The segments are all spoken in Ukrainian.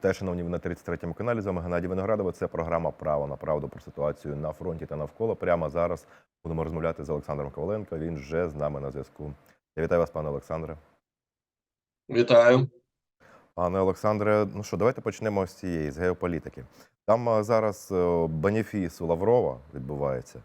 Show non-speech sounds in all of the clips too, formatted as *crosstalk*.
Вітаю, шановні, ви на 33-му каналі. З вами Геннадій Виноградова. Це програма Право на правду про ситуацію на фронті та навколо. Прямо зараз будемо розмовляти з Олександром Коваленко. Він вже з нами на зв'язку. Я вітаю вас, пане Олександре. Вітаю. Пане Олександре, ну що, давайте почнемо з цієї з геополітики. Там зараз е, бенефіс у Лаврова відбувається.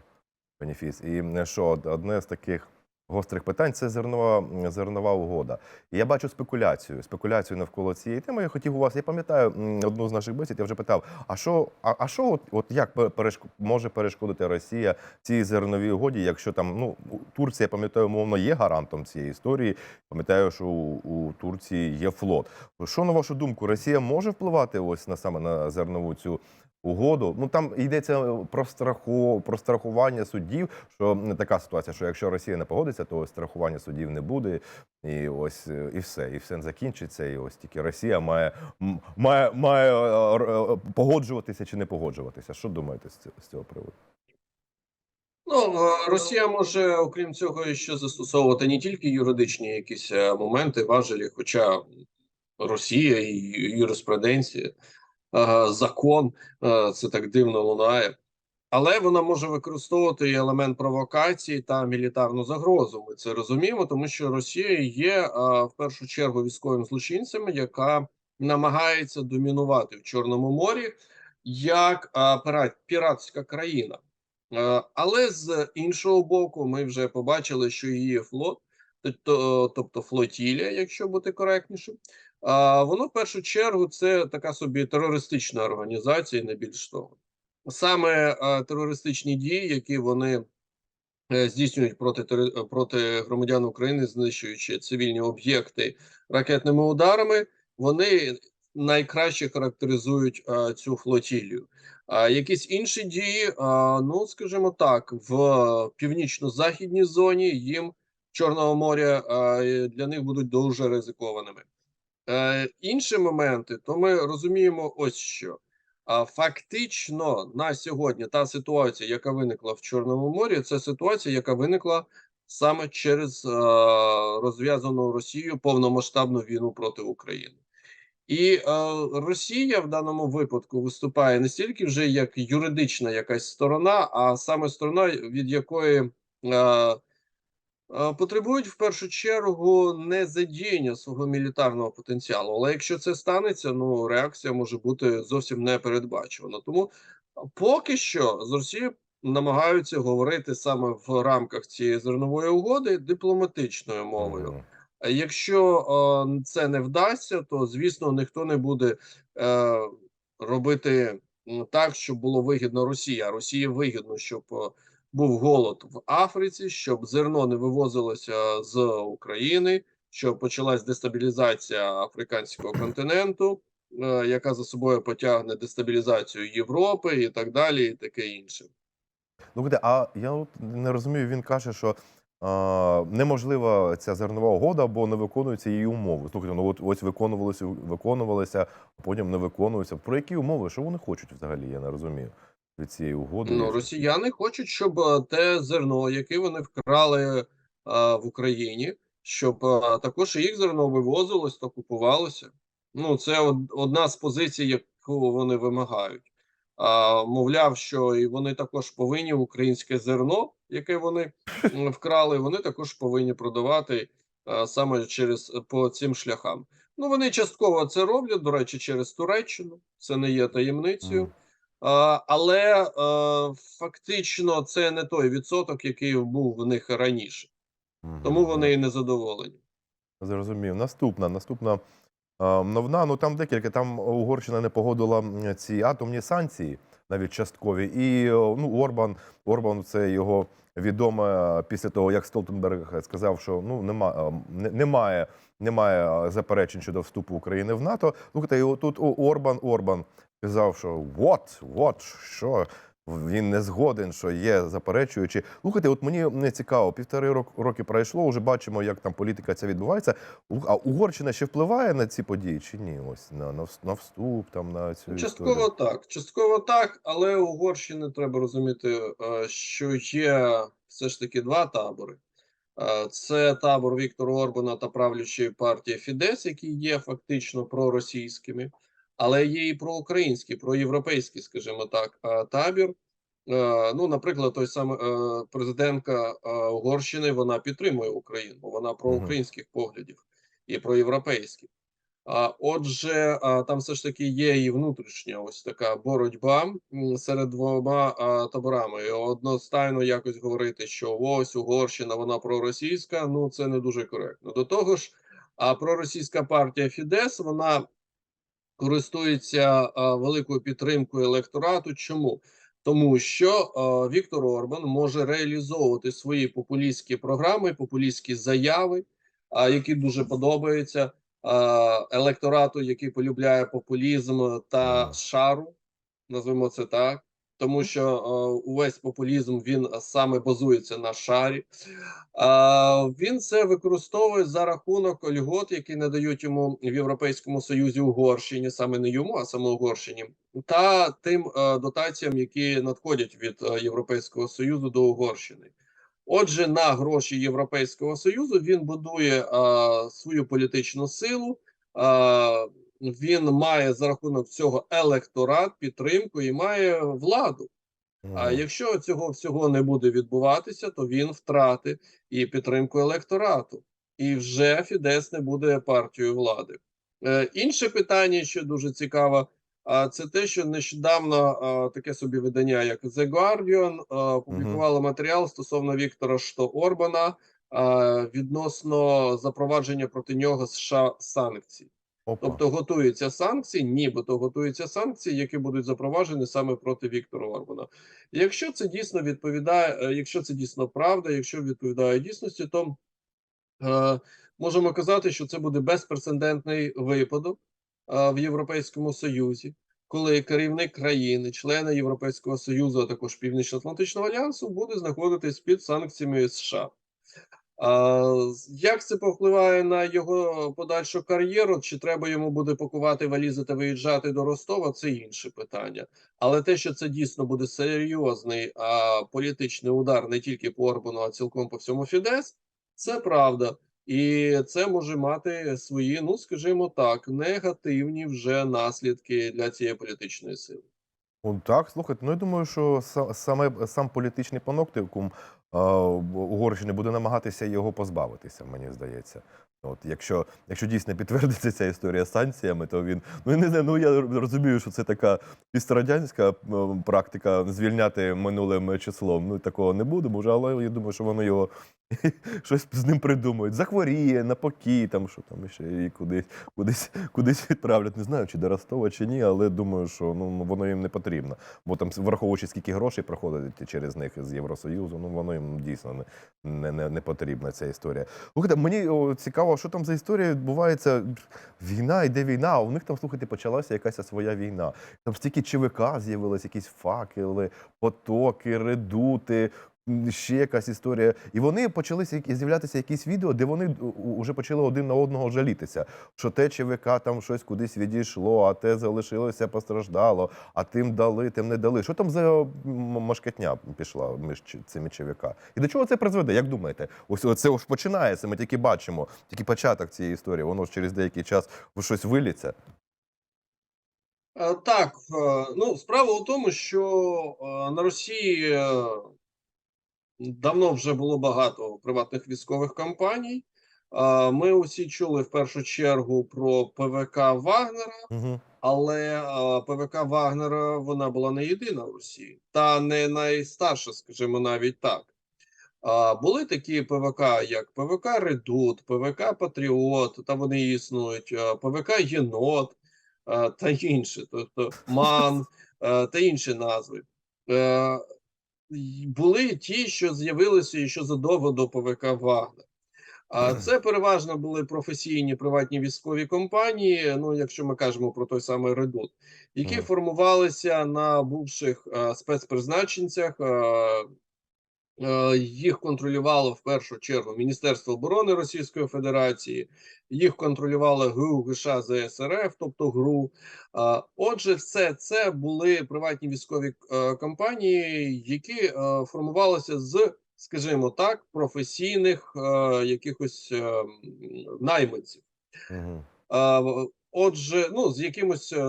Бенефіс. І е, що одне з таких гострих питань це зернова, зернова угода. І я бачу спекуляцію, спекуляцію навколо цієї теми. Я хотів у вас, я пам'ятаю одну з наших бесід, я вже питав: а що, а, а що от, от як пе- може перешкодити Росія цій зерновій угоді, якщо там ну Турція, пам'ятаю, умовно є гарантом цієї історії. Пам'ятаю, що у, у Турції є флот. Що на вашу думку, Росія може впливати ось на саме на зернову цю угоду? Ну там йдеться про страху, про страхування суддів. Що не така ситуація, що якщо Росія не погодиться, то страхування суддів не буде, і ось е, і все, і все закінчиться. І ось тільки Росія має має, має е, е, погоджуватися чи не погоджуватися. Що думаєте з цього, приводу? Ну, е, Росія може, окрім цього, ще застосовувати не тільки юридичні якісь е, моменти, важелі, хоча Росія і юриспруденція, е, закон е, це так дивно лунає. Але вона може використовувати і елемент провокації та мілітарну загрозу. Ми це розуміємо, тому що Росія є е, в першу чергу військовим злочинцем, яка намагається домінувати в Чорному морі як е, піратська країна. Е, Але з іншого боку, ми вже побачили, що її флот, тобто, тобто флотілія, якщо бути коректнішим, воно в першу чергу це така собі терористична організація, не більш того. Саме терористичні дії, які вони е, здійснюють проти проти громадян України, знищуючи цивільні об'єкти ракетними ударами, вони найкраще характеризують а, цю флотілію. А якісь інші дії, ну скажімо так, в північно-західній зоні їм Чорного моря е, для них будуть дуже ризикованими. Е, інші моменти, то ми розуміємо ось що. А фактично на сьогодні та ситуація, яка виникла в Чорному морі, це ситуація, яка виникла саме через е, розв'язану Росією повномасштабну війну проти України. І е, Росія в даному випадку виступає не стільки вже як юридична якась сторона, а саме сторона, від якої е, потребують в першу чергу не задіяння свого мілітарного потенціалу. Але якщо це станеться, ну реакція може бути зовсім непередбачувана. Тому поки що з Росією намагаються говорити саме в рамках цієї зернової угоди дипломатичною мовою. А Якщо е, це не вдасться, то звісно ніхто не буде е, робити так, щоб було вигідно Росії. А Росії вигідно, щоб е, був голод в Африці, щоб зерно не вивозилося з України, щоб почалась дестабілізація африканського континенту, е, яка за собою потягне дестабілізацію Європи і так далі, і таке інше. Слухайте, а я от не розумію, він каже, що а, неможлива ця зернова угода, бо не виконуються її умови. Слухайте, ну от ось виконувалися, виконувалися, а потім не виконуються. Про які умови? Що вони хочуть взагалі? Я не розумію від цієї угоди. Ну, росіяни хочуть, щоб е, те зерно, яке вони вкрали е, в Україні, щоб е, також їх зерно вивозилось та купувалося. Ну, це од- одна з позицій, яку вони вимагають. А, мовляв, що і вони також повинні українське зерно, яке вони вкрали, вони також повинні продавати е, саме через по цим шляхам. Ну, вони частково це роблять, до речі, через Туреччину. Це не є таємницею. Але е, фактично це не той відсоток, який був в них раніше, тому вони і не задоволені. Зрозумів. Наступна, наступна новина. Ну там декілька. Там Угорщина не погодила ці атомні санкції, навіть часткові. І ну, Орбан, Орбан, це його відоме після того, як Столтенберг сказав, що ну нема, немає, немає заперечень щодо вступу України в НАТО. Слухайте, і тут Орбан, Орбан сказав, що what, what, що. Він не згоден, що є заперечуючи. Слухайте, от мені не цікаво, півтори рок- роки пройшло, вже бачимо, як там політика ця відбувається. А Угорщина ще впливає на ці події чи ні? Ось на, на, на вступ, там на цю Частково історію? так, частково так, але Угорщини треба розуміти, е, що є все ж таки два табори. Е, Це табор Віктора Орбана та правлячої партії Фідес, які є фактично проросійськими. Але є і проукраїнський, проєвропейський, скажімо так, табір. Ну, наприклад, той самий е, президентка е, Угорщини вона підтримує Україну, вона проукраїнських поглядів і проєвропейських. А отже, там все ж таки є і внутрішня ось така боротьба серед двома таборами. І одностайно якось говорити, що ось Угорщина, вона проросійська. Ну це не дуже коректно. До того ж, а проросійська партія Фідес вона користується великою підтримкою електорату. Чому? Тому що Віктор Орбан може реалізовувати свої популістські програми, популістські заяви, а, які дуже подобаються електорату, який полюбляє популізм та шару, назвемо це так. Тому що е, увесь популізм він саме базується на шарі. А, він це використовує за рахунок льгот, які надають йому в Європейському Союзі Угорщині, саме не йому, а саме Угорщині, та тим е, дотаціям, які надходять від е, Європейського Союзу до Угорщини. Отже, на гроші Європейського Союзу він будує е, свою політичну силу. Е, він має за рахунок цього електорат, підтримку і має владу. А якщо цього всього не буде відбуватися, то він втратить і підтримку електорату, і вже Фідес не буде партією влади. Е, інше питання, що дуже цікаво, а це те, що нещодавно таке собі видання, як The Guardian, публікувало матеріал стосовно Віктора Што Орбана відносно запровадження проти нього США санкцій. Опа. Тобто готуються санкції, нібито готуються санкції, які будуть запроваджені саме проти Віктора Орбана. Якщо це дійсно відповідає, е, якщо це дійсно правда, якщо відповідає дійсності, то е, можемо казати, що це буде безпрецедентний випадок е, в Європейському Союзі, коли керівник країни, члени Європейського Союзу, а також Північно-Атлантичного альянсу, буде знаходитись під санкціями США. Як це повпливає на його подальшу кар'єру? Чи треба йому буде пакувати валізи та виїжджати до Ростова? Це інше питання. Але те, що це дійсно буде серйозний а, політичний удар не тільки по Орбану, а цілком по всьому Фідес, це правда. І це може мати свої, ну скажімо так, негативні вже наслідки для цієї політичної сили. Так, слухайте, ну я думаю, що са- саме сам політичний а, Угорщини буде намагатися його позбавитися, мені здається. От, якщо, якщо дійсно підтвердиться ця історія з санкціями, то він. Ну я не знаю, ну я розумію, що це така пістрадянська практика звільняти минулим числом. Ну такого не буде, може, але я думаю, що воно його *laughs* щось з ним придумають. Захворіє, на покій, там що там ще і кудись, кудись, кудись відправлять. Не знаю, чи до Ростова, чи ні, але думаю, що ну воно їм не потрібно. Бо там, враховуючи, скільки грошей проходить через них з Євросоюзу, ну воно їм дійсно не, не, не, не потрібна ця історія. Слухайте, мені о, цікаво, що там за історія відбувається. Війна, йде війна, а у них там, слухайте, почалася якась своя війна. Там стільки ЧВК з'явилось, якісь факели, потоки, редути. Ще якась історія, і вони почалися з'являтися якісь відео, де вони вже почали один на одного жалітися. Що те ЧВК там щось кудись відійшло, а те залишилося, постраждало, а тим дали, тим не дали. Що там за м, машкатня пішла між цими ЧВК? І до чого це призведе? Як думаєте? Ось це ж починається. Ми тільки бачимо, тільки початок цієї історії. Воно ж через деякий час щось виліться. Е, Так, е, ну справа у тому, що е, на Росії е, давно вже було багато приватних військових компаній. Е, Ми усі чули в першу чергу про ПВК Вагнера, Угу. але е, ПВК Вагнера вона була не єдина в Росії, та не найстарша, скажімо, навіть так. Були такі ПВК, як ПВК Редут, ПВК Патріот, та вони існують, ПВК Єнот та інші, тобто *laughs* МАН та інші назви. Були ті, що з'явилися ще задовго до ПВК Вагнер. А це переважно були професійні приватні військові компанії. Ну, якщо ми кажемо про той самий Редут, які формувалися на бувших а, спецпризначенцях. а, Їх контролювало в першу чергу Міністерство оборони Російської Федерації, їх контролювала ГУ ГШ ЗСРФ, тобто ГРУ. Отже, все це були приватні військові е, компанії, які е, формувалися з, скажімо так, професійних е, якихось е, найманців. Угу. Отже, ну з якимось е,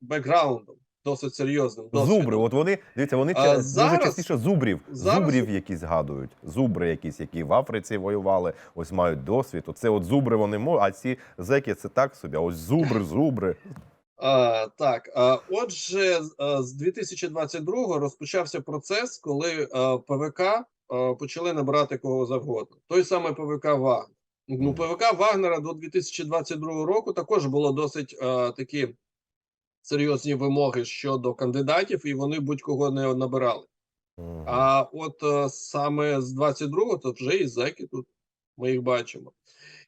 бекграундом, досить серйозним. досвідом. Зубри, от вони дивіться, вони А зараз- дуже частіше зубрів, зараз- зубрів якісь згадують. Зубри якісь, які в Африці воювали, ось мають досвід. Оце от зубри вони можуть, а ці зеки це так собі. А ось зубри, зубри. А, так, а, отже, з 2022 розпочався процес, коли а, ПВК а, почали набирати кого завгодно. Той самий ПВК Вагнер. Ну, ПВК Вагнера до 2022 року також було досить а, такі серйозні вимоги щодо кандидатів, і вони будь-кого не набирали. А от е, саме з 22-го, то вже і зеки тут ми їх бачимо.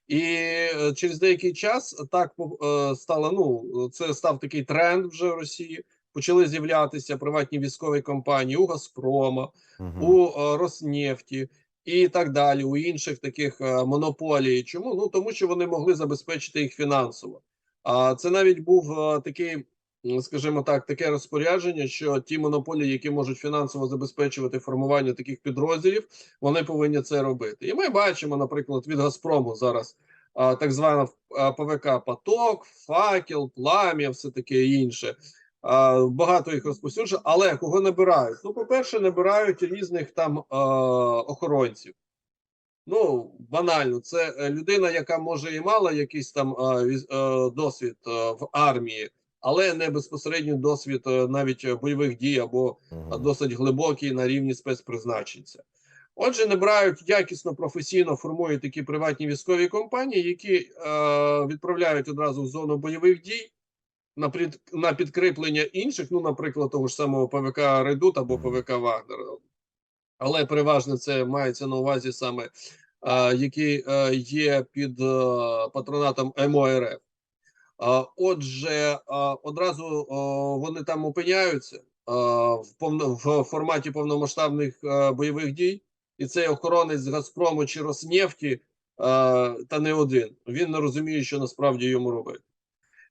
І е, через деякий час так е, стало. Ну це став такий тренд вже в Росії. Почали з'являтися приватні військові компанії у Газпрома, Мгм. у Роснефті і так далі, у інших таких монополій. Чому? Ну тому що вони могли забезпечити їх фінансово. А це навіть був такий, скажімо так, таке розпорядження, що ті монополії, які можуть фінансово забезпечувати формування таких підрозділів, вони повинні це робити. І ми бачимо, наприклад, від Газпрому зараз. а, Так звана ПВК Поток, Факел, Плам'я, все таке інше. А, Багато їх розповсюджено, але кого набирають? Ну, по-перше, набирають різних там е, охоронців. Ну, банально, це е, людина, яка може і мала якийсь там е, віз- е, досвід е, в армії, але не безпосередньо досвід е, навіть е, бойових дій або досить глибокий на рівні спецпризначенця. Отже, набирають якісно професійно формують такі приватні військові компанії, які е, відправляють одразу в зону бойових дій на під, на підкріплення інших, ну, наприклад, того ж самого ПВК Редут або ПВК Вагнер. Але переважно це мається на увазі саме, е, які е, є під е, патронатом МОРФ. Отже, одразу вони там опиняються в форматі повномасштабних бойових дій, і цей охоронець Газпрому чи Роснефті, та не один. Він не розуміє, що насправді йому робити.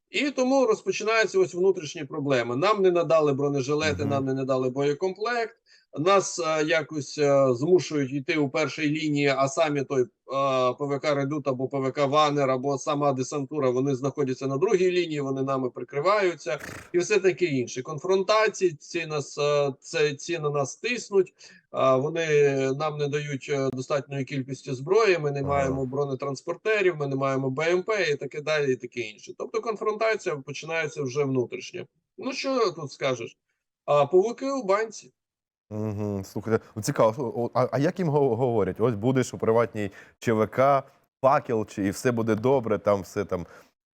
І тому розпочинаються ось внутрішні проблеми. Нам не надали бронежилети, нам не надали боєкомплект. Нас е, якось е, змушують йти у першій лінії, а самі той е, ПВК Редут або ПВК Ванер, або сама десантура, вони знаходяться на другій лінії, вони нами прикриваються, і все таке інше. Конфронтації ці нас це ці на нас тиснуть. Вони нам не дають достатньої кількості зброї. Ми не маємо бронетранспортерів, ми не маємо БМП і таке далі, і таке інше. Тобто конфронтація починається вже внутрішньо. Ну що тут скажеш? А павуки у банці. Угу. Слухайте, ну, цікаво. А, а як їм говорять? Ось будеш у приватній ЧВК, факел, чи і все буде добре, там все там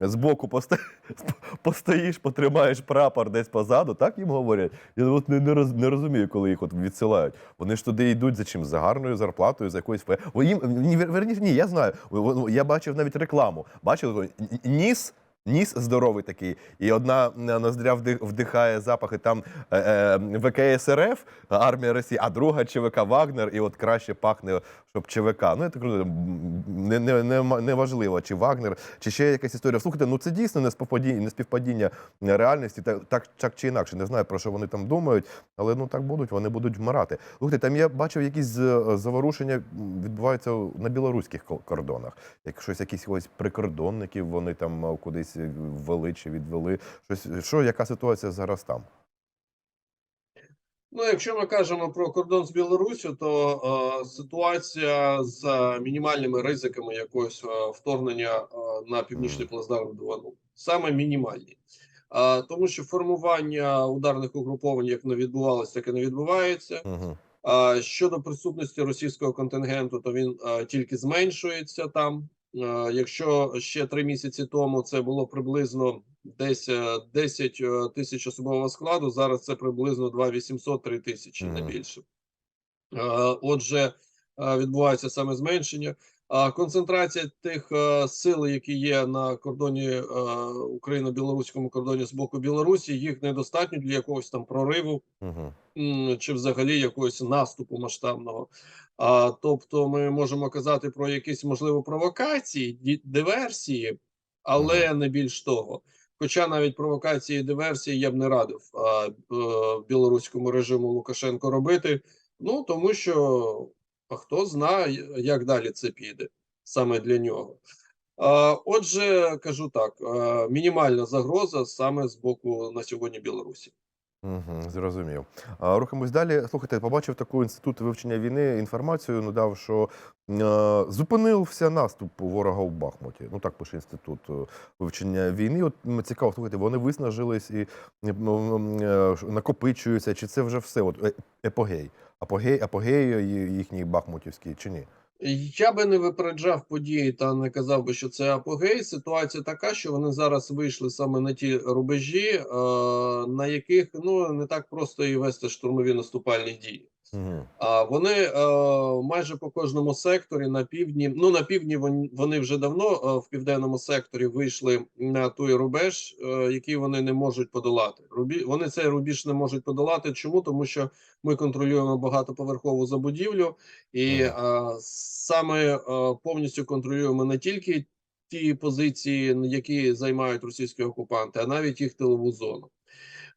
збоку поста... *laughs* постоїш, потримаєш прапор десь позаду, так їм говорять? Я от не, не, роз, не розумію, коли їх от відсилають. Вони ж туди йдуть за чим? За гарною зарплатою, за якоюсь фе. Їм ні, вер- верніше, ні, я знаю. Я бачив навіть рекламу. Бачив ніс. Ніс здоровий такий, і одна ноздря вдихає запахи там е, е, ВКС РФ, армія Росії, а друга ЧВК Вагнер, і от краще пахне, щоб ЧВК. Ну я так розумію, не, не, не, важливо, чи Вагнер, чи ще якась історія. Слухайте, ну це дійсно не співпадіння, не співпадіння реальності, так, так, так чи інакше. Не знаю, про що вони там думають, але ну так будуть, вони будуть вмирати. Слухайте, там я бачив якісь заворушення відбуваються на білоруських кордонах. Як щось, якісь ось прикордонників вони там е, кудись ввели чи відвели. Щось, що, яка ситуація зараз там? Ну, якщо ми кажемо про кордон з Білоруссю, то е, ситуація з е, мінімальними ризиками якогось е, вторгнення е, на північний плацдарм 2.0. Саме мінімальні. Е, тому що формування ударних угруповань як не відбувалося, так і не відбувається. Угу. А щодо присутності російського контингенту, то він е, тільки зменшується там. Е, якщо ще три місяці тому це було приблизно десь е, 10 е, тисяч особового складу, зараз це приблизно 2800-3 тисячі, не більше. Е, Отже, е, відбувається саме зменшення. А концентрація тих е, сил, які є на кордоні е, Україно-білоруському кордоні з боку Білорусі, їх недостатньо для якогось там прориву Угу. чи взагалі якогось наступу масштабного. А, тобто, ми можемо казати про якісь можливо провокації, диверсії, але не більш того. Хоча навіть провокації і диверсії я б не радив а, е, білоруському режиму Лукашенко робити. Ну тому що а хто знає, як далі це піде саме для нього. Отже, кажу так: мінімальна загроза саме з боку на сьогодні Білорусі. Угу, зрозумів. А, рухаємось далі. Слухайте, побачив таку інститут вивчення війни інформацію, надав, що е, зупинився наступ ворога у Бахмуті. Ну так пише інститут е, вивчення війни. От цікаво, слухайте, вони виснажились і ну, е, накопичуються, чи це вже все? От е- епогей. Апогей, апогей їхній бахмутівський чи ні? Я би не випереджав події та не казав би, що це апогей. Ситуація така, що вони зараз вийшли саме на ті рубежі, е, на яких ну не так просто і вести штурмові наступальні дії. А вони е, майже по кожному секторі на півдні. Ну на півдні вони, вони вже давно е, в південному секторі вийшли на той рубеж, е, який вони не можуть подолати. Рубі вони цей рубіж не можуть подолати. Чому? Тому що ми контролюємо багатоповерхову забудівлю, і е, саме е, повністю контролюємо не тільки ті позиції, які займають російські окупанти, а навіть їх тилову зону.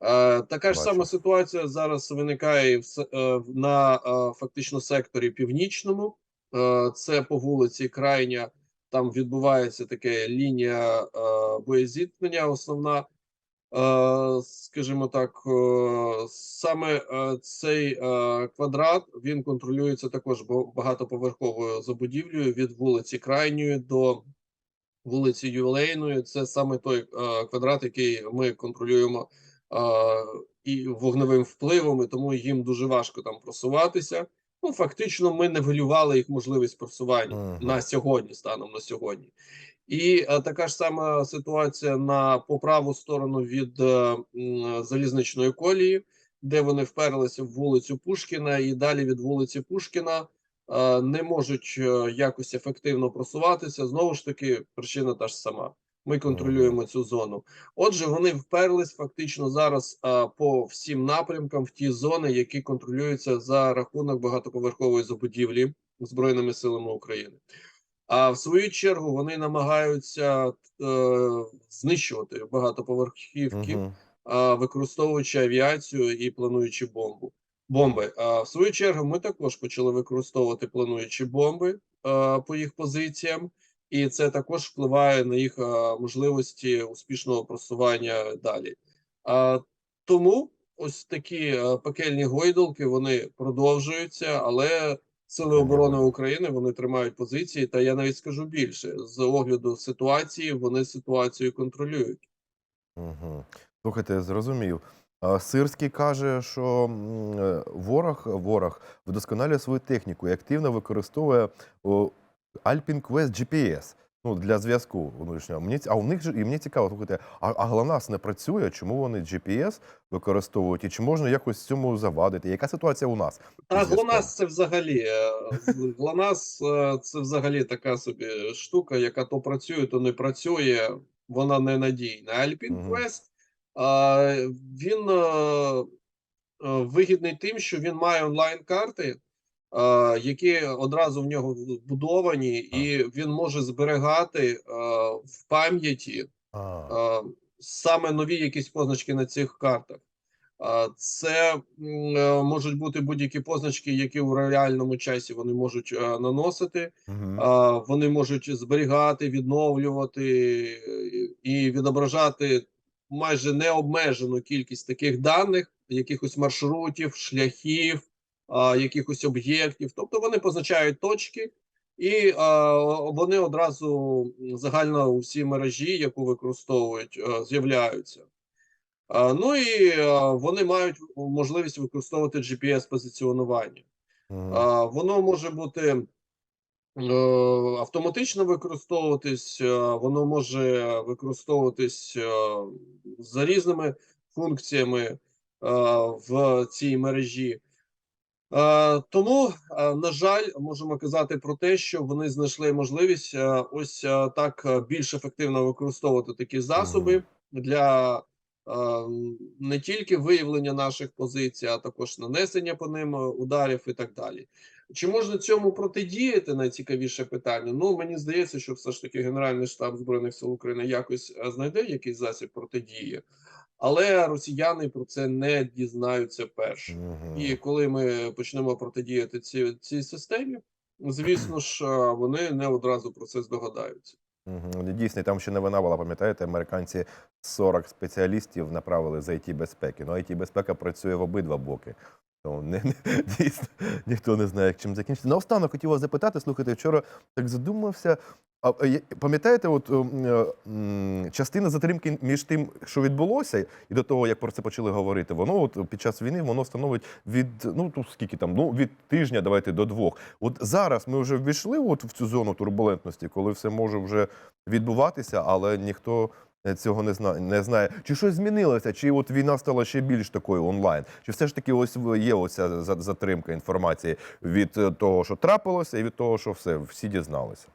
Е, Така ж сама ситуація зараз виникає е, на е, фактично секторі північному. Це по вулиці Крайня. Там відбувається таке лінія боєзіткнення. Основна, скажімо так, саме цей квадрат він контролюється також багатоповерховою забудівлею від вулиці Крайньої до вулиці Ювілейної. Це саме той е, квадрат, який ми контролюємо е, і вогневим впливом, і тому їм дуже важко там просуватися. Ну, фактично, ми нивелювали їх можливість просування Мгм. на сьогодні, станом на сьогодні. І е, така ж сама ситуація на по праву сторону від е, м, залізничної колії, де вони вперлися в вулицю Пушкіна, і далі від вулиці Пушкіна не можуть е, якось ефективно просуватися. Знову ж таки, причина та ж сама. Ми контролюємо цю зону. Отже, вони вперлись фактично зараз е, по всім напрямкам в ті зони, які контролюються за рахунок багатоповерхової забудівлі збройними силами України. А в свою чергу вони намагаються е, знищувати багатоповерхівки, Угу. а, використовуючи авіацію і плануючи бомбу. Бомби. А в свою чергу ми також почали використовувати плануючі бомби а, по їх позиціям, і це також впливає на їх а, можливості успішного просування далі. А, тому ось такі а, пекельні гойдалки вони продовжуються, але сили оборони України вони тримають позиції. Та я навіть скажу більше з огляду ситуації, вони ситуацію контролюють. Угу. Слухайте, зрозумів. Сирський каже, що е, ворог, ворог вдосконалює свою техніку і активно використовує Alpine Quest GPS ну, для зв'язку внутрішнього. Мені, а у них же, і мені цікаво, слухайте, а, а GLONASS не працює? Чому вони GPS використовують? І чи можна якось цьому завадити? Яка ситуація у нас? А? ГЛОНАСС це взагалі е, ГЛОНАСС е, це взагалі така собі штука, яка то працює, то не працює. Вона ненадійна. Alpine. Quest він е, е, вигідний тим, що він має онлайн-карти, які одразу в нього вбудовані, і він може зберігати в пам'яті саме нові якісь позначки на цих картах. Це е, можуть бути будь-які позначки, які у реальному часі вони можуть наносити. А, Вони можуть зберігати, відновлювати і відображати майже необмежену кількість таких даних, якихось маршрутів, шляхів, а, якихось об'єктів. Тобто вони позначають точки, і а, вони одразу загально у всій мережі, яку використовують, е, з'являються. А, Ну і е, вони мають можливість використовувати GPS-позиціонування. Мгм. А, Воно може бути автоматично використовуватись, е, воно може використовуватись е, за різними функціями е, в цій мережі. Е, Тому, е, на жаль, можемо казати про те, що вони знайшли можливість е, ось е, так е, більш ефективно використовувати такі засоби для е, не тільки виявлення наших позицій, а також нанесення по ним е, ударів і так далі. Чи можна цьому протидіяти? Найцікавіше питання. Ну мені здається, що все ж таки Генеральний штаб збройних сил України якось е, знайде якийсь засіб протидії, але росіяни про це не дізнаються перші. Мгм. І коли ми почнемо протидіяти цій, цій системі, звісно ж, е, вони не одразу про це здогадаються. Мгм. Дійсно, там ще новина була, пам'ятаєте, американці 40 спеціалістів направили з it безпеки. Ну, it безпека працює в обидва боки. Тому не, не, *laughs* дійсно ніхто не знає, як чим закінчиться. Наостанок хотів вас запитати, слухайте, вчора так задумався. А пам'ятаєте, от м, е, частина затримки між тим, що відбулося, і до того, як про це почали говорити, воно от під час війни воно становить від ну тут скільки там, ну від тижня, давайте до двох. От зараз ми вже ввійшли от в цю зону турбулентності, коли все може вже відбуватися, але ніхто цього не знає. Не знає. Чи щось змінилося? Чи от війна стала ще більш такою онлайн? Чи все ж таки ось є оця за- затримка інформації від е, того, що трапилося, і від того, що все всі дізналися?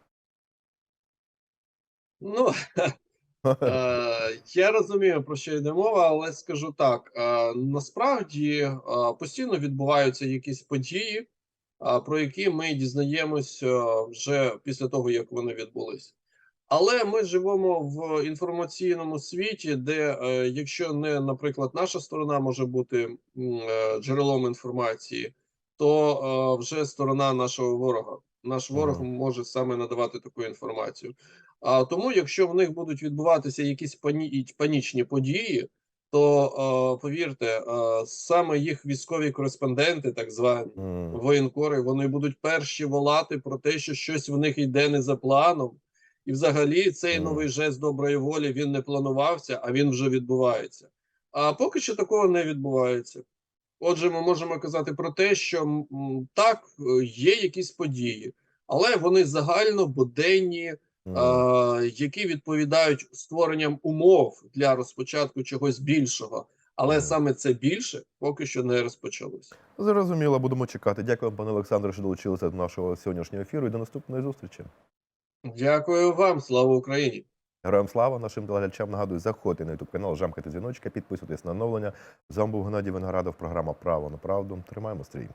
Ну, *laughs* Е, Я розумію, про що йде мова, але скажу так: е, насправді е, постійно відбуваються якісь події, е, про які ми дізнаємось е, вже після того, як вони відбулись. Але ми живемо в інформаційному світі, де е, якщо не, наприклад, наша сторона може бути е, джерелом інформації, то е, вже сторона нашого ворога. Наш ворог може саме надавати таку інформацію. А тому, якщо в них будуть відбуватися якісь пані... панічні події, то повірте, саме їх військові кореспонденти, так звані воєнкори, вони будуть перші волати про те, що щось в них йде не за планом. І взагалі цей Мгм. новий жест доброї волі він не планувався, а він вже відбувається. А поки що такого не відбувається. Отже, ми можемо казати про те, що так, е, є якісь події, але вони загально буденні, М. е, які відповідають створенням умов для розпочатку чогось більшого. Але Мгм. саме це більше поки що не розпочалося. Зрозуміло, будемо чекати. Дякую, пане Олександре, що долучилися до нашого сьогоднішнього ефіру і до наступної зустрічі. Дякую вам, слава Україні! Героям слава нашим телеглядачам. Нагадую, заходьте на YouTube канал, жамкайте дзвіночка, підписуйтесь на оновлення. З вами був Геннадій Виноградов, програма Право на правду. Тримаємо стрій.